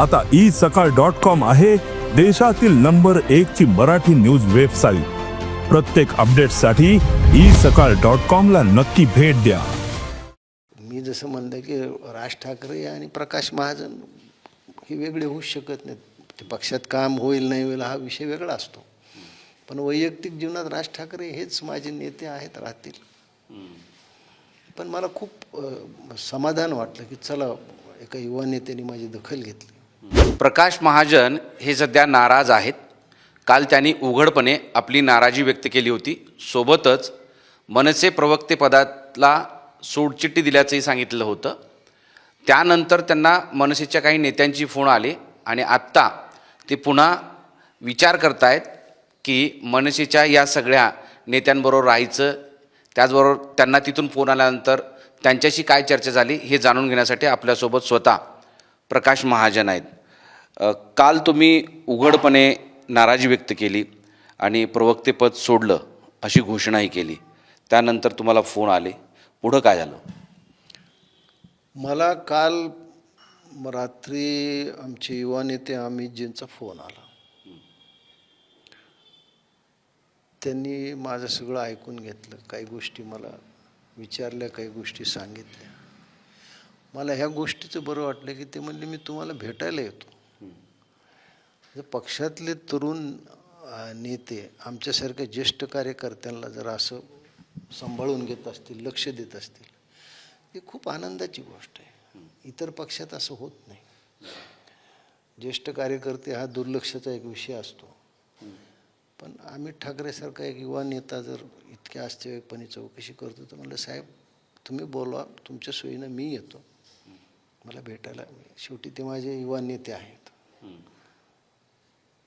आता ई सकाळ dot com आहे देशातील नंबर एक ची मराठी न्यूज वेबसाईट. प्रत्येक अपडेटसाठी ई सकाळ डॉट कॉमला नक्की भेट द्या. मी जसं म्हणलं की राज ठाकरे आणि प्रकाश महाजन हे वेगळे होऊ शकत नाहीत. ते पक्षात काम होईल नाही होईल हा विषय वेगळा असतो. पण वैयक्तिक जीवनात राज ठाकरे हेच माझे नेते आहेत राहतील. पण मला खूप समाधान वाटलं की चला एका युवा नेत्याने माझी दखल घेतली. प्रकाश महाजन हे सध्या नाराज आहेत काल त्यांनी उघडपणे आपली नाराजी व्यक्त केली होती. सोबतच मनसे प्रवक्तेपदाला सोडचिठ्ठी दिल्याचंही सांगितलं होतं. त्यानंतर त्यांना मनसेच्या काही नेत्यांची फोन आले आणि आत्ता ते पुन्हा विचार करतायत की मनसेच्या या सगळ्या नेत्यांबरोबर राहायचं त्याचबरोबर त्यांना तिथून फोन आल्यानंतर त्यांच्याशी काय चर्चा झाली हे जाणून घेण्यासाठी आपल्यासोबत स्वतः प्रकाश महाजन आहेत. काल तुम्ही उघडपणे नाराजी व्यक्त केली आणि प्रवक्तेपद सोडलं अशी घोषणाही केली. त्यानंतर तुम्हाला फोन आले. पुढं काय झालं? मला काल रात्री आमचे युवा नेते अमितजींचा फोन आला. त्यांनी माझं सगळं ऐकून घेतलं. काही गोष्टी मला विचारल्या काही गोष्टी सांगितल्या. मला ह्या गोष्टीचं बरं वाटलं की ते म्हणले मी तुम्हाला भेटायला येतो. जर पक्षातले तरुण नेते आमच्यासारख्या ज्येष्ठ कार्यकर्त्यांना जर असं सांभाळून घेत असतील लक्ष देत असतील ही खूप आनंदाची गोष्ट आहे. इतर पक्षात असं होत नाही. ज्येष्ठ कार्यकर्ते हा दुर्लक्षाचा एक विषय असतो. पण अमित ठाकरेसारखा एक युवा नेता जर इतक्या आश्चर्यपणे चौकशी करतो तर म्हणलं साहेब तुम्ही बोलवा तुमच्या सोयीनं मी येतो. मला भेटायला शेवटी ते माझे युवा नेते आहेत.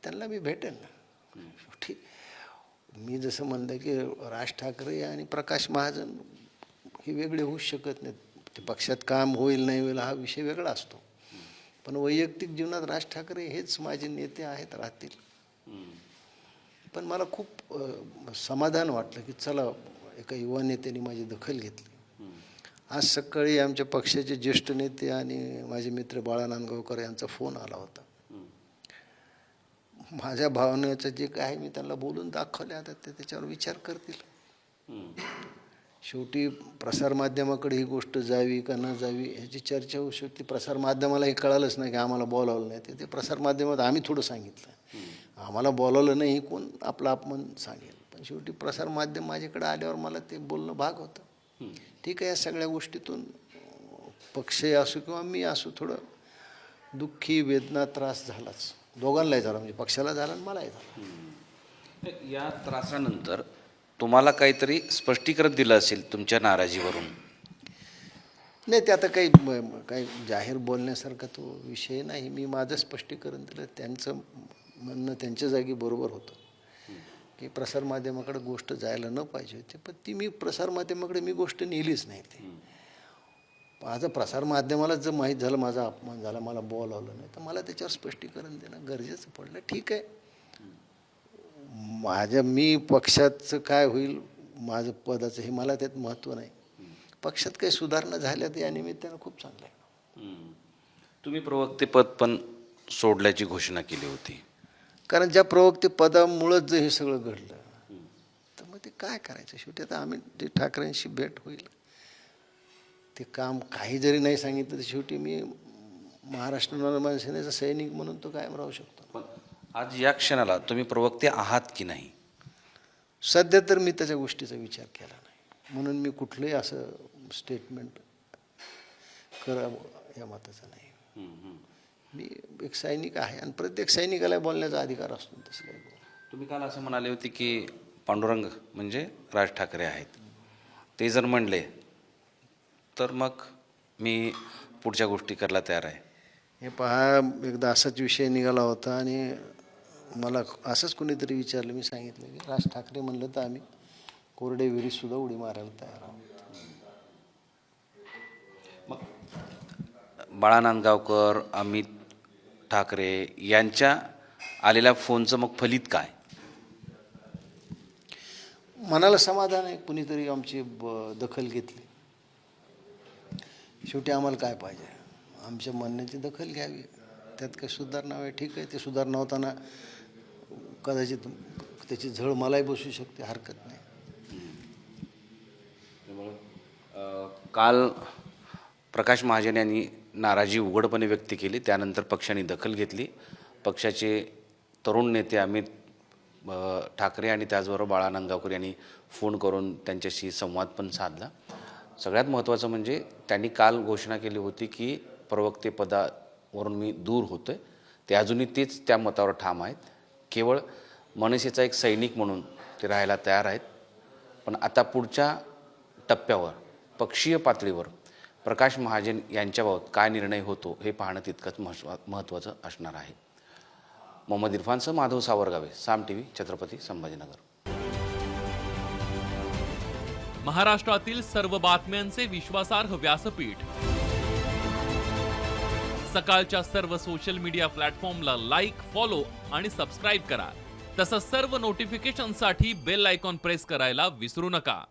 त्यांना मी भेटेन ना. शेवटी मी जसं म्हणलं की राज ठाकरे आणि प्रकाश महाजन हे वेगळे होऊच शकत नाहीत. ते पक्षात काम होईल नाही होईल हा विषय वेगळा असतो. पण वैयक्तिक जीवनात राज ठाकरे हेच माझे नेते आहेत राहतील. पण मला खूप समाधान वाटलं की चला एका युवा नेत्याने माझी दखल घेतली. आज सकाळी आमच्या पक्षाचे ज्येष्ठ नेते आणि माझे मित्र बाळा नांदगावकर यांचा फोन आला होता. माझ्या भावनेचं जे काय आहे मी त्यांना बोलून दाखवले आता ते त्याच्यावर विचार करतील. शेवटी प्रसारमाध्यमाकडे ही गोष्ट जावी का न जावी ह्याची चर्चा होऊ शकते. प्रसारमाध्यमाला हे कळालंच नाही की आम्हाला बोलावलं नाही ते. ते प्रसारमाध्यमात आम्ही थोडं सांगितलं. आम्हाला बोलावलं नाही कोण आपलं अपमान सांगेल? पण शेवटी प्रसारमाध्यम माझ्याकडे आल्यावर मला ते बोलणं भाग होतं. ठीक आहे या सगळ्या गोष्टीतून अं, पक्षही असो किंवा मी असो थोडं दुःखी वेदना त्रास झालाच. दोघांनाही झाला म्हणजे पक्षाला झाला आणि मलाही झाला. या त्रासानंतर तुम्हाला काहीतरी स्पष्टीकरण दिलं असेल तुमच्या नाराजीवरून? नाही ते आता काही काही जाहीर बोलण्यासारखा तो विषय नाही. मी माझं स्पष्टीकरण दिलं त्यांचं म्हणणं त्यांच्या जागी बरोबर होतं. की प्रसारमाध्यमाकडे गोष्ट जायला न पाहिजे होती. पण ती मी प्रसारमाध्यमाकडे मी गोष्ट नेलीच नाही ती. माझं प्रसारमाध्यमाला जर माहीत झालं माझा अपमान झाला मला बोलावलं नाही तर मला त्याच्यावर स्पष्टीकरण देणं गरजेचं पडलं. ठीक आहे. माझ्या मी पक्षाचं काय होईल माझं पदाचं हे मला त्यात महत्त्व नाही. पक्षात काही सुधारणा झाल्या तर या निमित्तानं खूप चांगलं आहे. तुम्ही प्रवक्तेपद पण सोडल्याची घोषणा केली होती. कारण ज्या प्रवक्ते पदामुळंच जर हे सगळं घडलं. तर मग ते काय करायचं? शेवटी आता आम्ही जे ठाकरेंशी भेट होईल ते काम काही जरी नाही सांगितलं तर शेवटी मी महाराष्ट्र नवनिर्माण सेनेचा सैनिक म्हणून तो कायम राहू शकतो. पण आज या क्षणाला तुम्ही प्रवक्ते आहात की नाही? सध्या तर मी त्याच्या गोष्टीचा विचार केला नाही. म्हणून मी कुठलंही असं स्टेटमेंट करावं या मताचं नाही. मी एक सैनिक आहे आणि प्रत्येक सैनिकाला बोलण्याचा अधिकार असतो तसं काही. तुम्ही काल असं म्हणाले होते की पांडुरंग म्हणजे राज ठाकरे आहेत. ते जर म्हणले तर मग मी पुढच्या गोष्टी करायला तयार आहे. हे पहा एकदा असाच विषय निघाला होता आणि मला असंच कोणीतरी विचारलं मी सांगितलं की राज ठाकरे म्हणलं तर आम्ही कोरडे विहिरीतसुद्धा उडी मारायला तयार आहोत. बाळा नांदगावकर अमित ठाकरे यांच्या आलेल्या फोनचं मग फलित काय? मनाला समाधान आहे कुणीतरी आमची ब दखल घेतली. शेवटी आम्हाला काय पाहिजे? आमच्या म्हणण्याची दखल घ्यावी. त्यात काही सुधारणा आहे ठीक आहे. ते सुधारणा होताना कदाचित त्याची झळ मलाही बसू शकते हरकत नाही. काल प्रकाश महाजन यांनी नाराजी उघडपणे व्यक्त केली. त्यानंतर पक्षाने दखल घेतली. पक्षाचे तरुण नेते अमित ठाकरे आणि त्याचबरोबर बाळा नंगावकर यांनी फोन करून त्यांच्याशी संवाद पण साधला. सगळ्यात महत्त्वाचं म्हणजे त्यांनी काल घोषणा केली होती की प्रवक्तेपदावरून मी दूर होतो आहे ते अजूनही तेच त्या मतावर ठाम आहेत. केवळ मनसेचा एक सैनिक म्हणून ते राहायला तयार आहेत. पण आता पुढच्या टप्प्यावर पक्षीय पातळीवर प्रकाश महाजन यांच्याबाबत काय निर्णय होतो हे पाहणं तितकंच महत्वा महत्त्वाचं असणार आहे. मोहम्मद इरफानसह माधव सावरगावे साम टी व्ही छत्रपती संभाजीनगर. महाराष्ट्रातील सर्व बातम्यांचे विश्वासार्ह व्यासपीठ. सकाळच्या सर्व सोशल मीडिया प्लॅटफॉर्मला लाईक फॉलो आणि सबस्क्राईब करा. तसंच सर्व नोटिफिकेशनसाठी बेल आयकॉन प्रेस करायला विसरू नका.